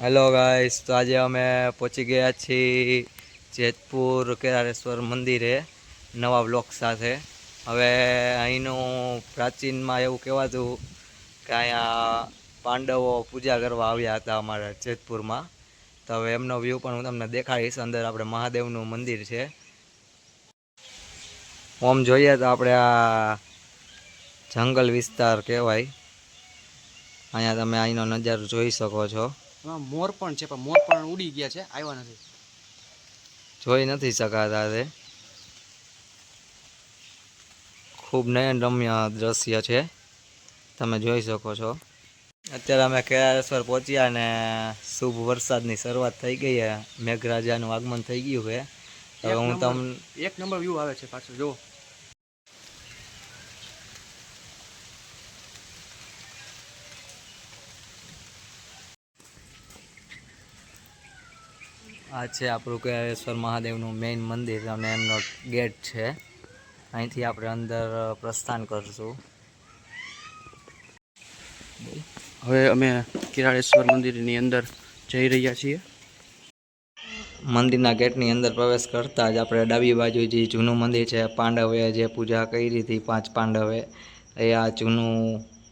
Hello guys તો આજે અમે પહોંચી ગયા છીએ જેતપુર કેરારેશ્વર મંદિરે નવા બ્લોક સાથે. હવે અહીંનું પ્રાચીનમાં એવું કહેવાતું કે અહીંયા પાંડવો પૂજા કરવા આવ્યા હતા અમારા જેતપુરમાં. તો હવે એમનો વ્યૂ પણ હું તમને દેખાડીશ. અંદર આપણે મહાદેવનું મંદિર છે. ઓમ જોઈએ તો આપણે આ જંગલ વિસ્તાર કહેવાય. અહીંયા તમે અહીંનો નજારો જોઈ શકો છો. એમાં મોર પણ છે પણ મોર પણ ઉડી ગયા છે આવ્યા નથી. જોઈ નથી શકાતા તે. ખૂબ નયનરમ્ય દ્રશ્ય છે. તમે જોઈ શકો છો. અત્યારે અમે કેરારેશ્વર પહોંચ્યા ને શુભ વરસાદની શરૂઆત થઈ ગઈ છે. મેઘરાજાનું આગમન થઈ ગયું છે. હવે હું તમને એક નંબર વ્યૂ આવે છે પાછું જો આ છે આપણું કેરારેશ્વર મહાદેવનું મેઇન મંદિર અને એમનો ગેટ છે. અહીંથી આપણે અંદર પ્રસ્થાન કરશું. હવે અમે કિરાળેશ્વર મંદિરની અંદર જઈ રહ્યા છીએ. મંદિરના ગેટની અંદર પ્રવેશ કરતાં જ આપણે ડાબી બાજુ જે જૂનું મંદિર છે પાંડવે જે પૂજા કરી હતી પાંચ પાંડવે એ આ જૂનું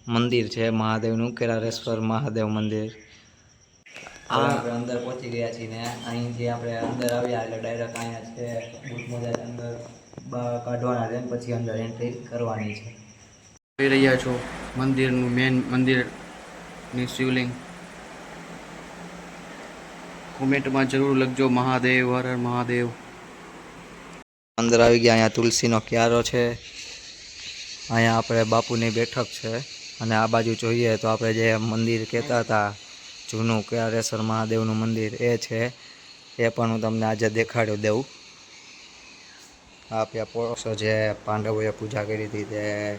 મંદિર છે મહાદેવનું કેરારેશ્વર મહાદેવ મંદિર. આપણે અંદર પહોંચી ગયા છીએ ને અહીંથી આપણે અંદર આવ્યા એટલે ડાયરેક્ટ અહીંયા છે. બુટ મોજા અંદર બહાર કાઢવાના છે પછી અંદર એન્ટ્રી કરવાની છે. જોઈ રહ્યા છો મંદિરનું મેન મંદિરની શિવલિંગ કોમેન્ટમાં જરૂર લખજો મહાદેવ હર હર મહાદેવ. અંદર આવી ગયા અહીંયા તુલસીનો ક્યારો છે. અહીંયા આપણે બાપુની બેઠક છે. અને આ બાજુ જોઈએ તો આપણે જે મંદિર કહેતા હતા જૂનું કેરારેશ્વર મહાદેવનું મંદિર એ છે, એ પણ હું તમને આજે દેખાડી દઉં. આ ત્યાં જે પાંડવોએ પૂજા કરી હતી તે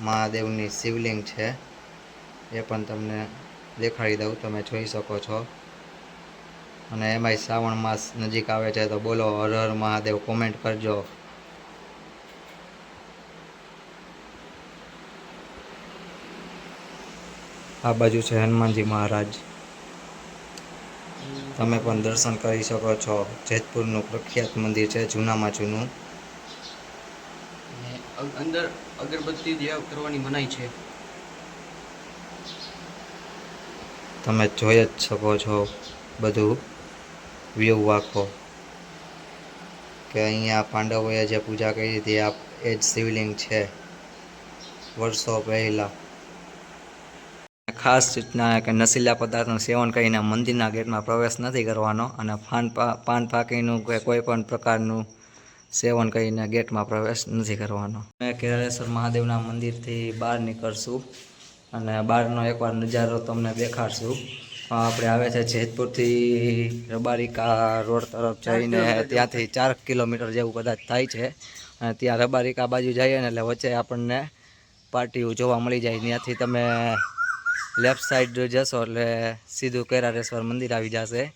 મહાદેવની શિવલિંગ છે, એ પણ તમને દેખાડી દઉં, તમે જોઈ શકો છો. અને એમાંય શ્રાવણ માસ નજીક આવે છે તો બોલો હર હર મહાદેવ, કોમેન્ટ કરજો. આ બાજુ છે હનુમાનજી મહારાજ. તમે પણ દર્શન કરી શકો છો. જેતપુરનું પ્રખ્યાત મંદિર છે જૂનામાં જૂનું. અંદર અગરબત્તી દેવ કરવાની મનાઈ છે. તમે જોઈ જ શકો છો બધું. વ્યૂ આખો. કે અહીંયા પાંડવોએ જે પૂજા કરી હતી આ એ જ શિવલિંગ છે. વર્ષો પહેલાં. ખાસ સૂચના કે નશીલા પદાર્થનું સેવન કરીને મંદિરના ગેટમાં પ્રવેશ નથી કરવાનો અને પાન પાન પાકીનું કે કોઈ પણ પ્રકારનું સેવન કરીને ગેટમાં પ્રવેશ નથી કરવાનો. અમે કેરારેશ્વર મહાદેવના મંદિરથી બહાર નીકળશું અને બહારનો એકવાર નજારો તમને દેખાડશું. આપણે આવે છે જેતપુરથી રબારિકા રોડ તરફ જઈને ત્યાંથી ચાર કિલોમીટર જેવું કદાચ થાય છે. અને ત્યાં રબારિકા બાજુ જઈએ ને એટલે વચ્ચે આપણને પાર્ટીઓ જોવા મળી જાય. ત્યાંથી તમે લેફ્ટ સાઈડ જશો એટલે સીધું કેરારેશ્વર મંદિર આવી જશે.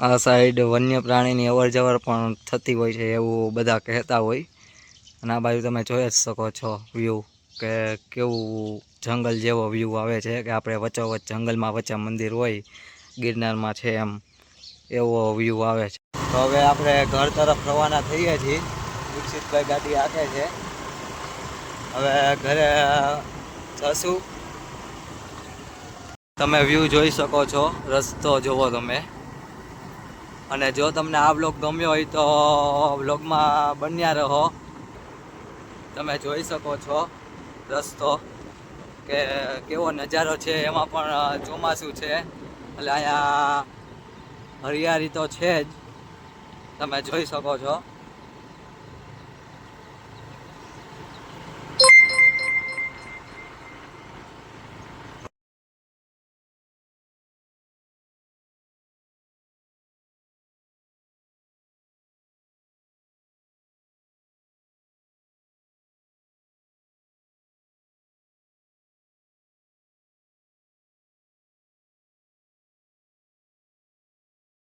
આ સાઈડ વન્ય પ્રાણીની અવર જવર પણ થતી હોય છે એવું બધા કહેતા હોય. અને આ બાજુ તમે જોઈ જ શકો છો વ્યૂ કે કેવું જંગલ જેવો વ્યૂ આવે છે કે આપણે વચ્ચોવચ્ચ જંગલમાં વચ્ચે મંદિર હોય, ગિરનારમાં છે એમ, એવો વ્યૂ આવે છે. તો હવે આપણે ઘર તરફ રવાના થઈએ છીએ. દીક્ષિતભાઈ ગાડી હાકે છે. હવે ઘરે જશું. તમે વ્યૂ જોઈ શકો છો, રસ્તો જુઓ તમે. અને જો તમને આ બ્લોગ ગમ્યો હોય તો બ્લોગમાં બન્યા રહો. તમે જોઈ શકો છો રસ્તો કે કેવો નજારો છે, એમાં પણ ચોમાસું છે. એટલે અહીંયા હરિયાળી તો છે જ. તમે જોઈ શકો છો.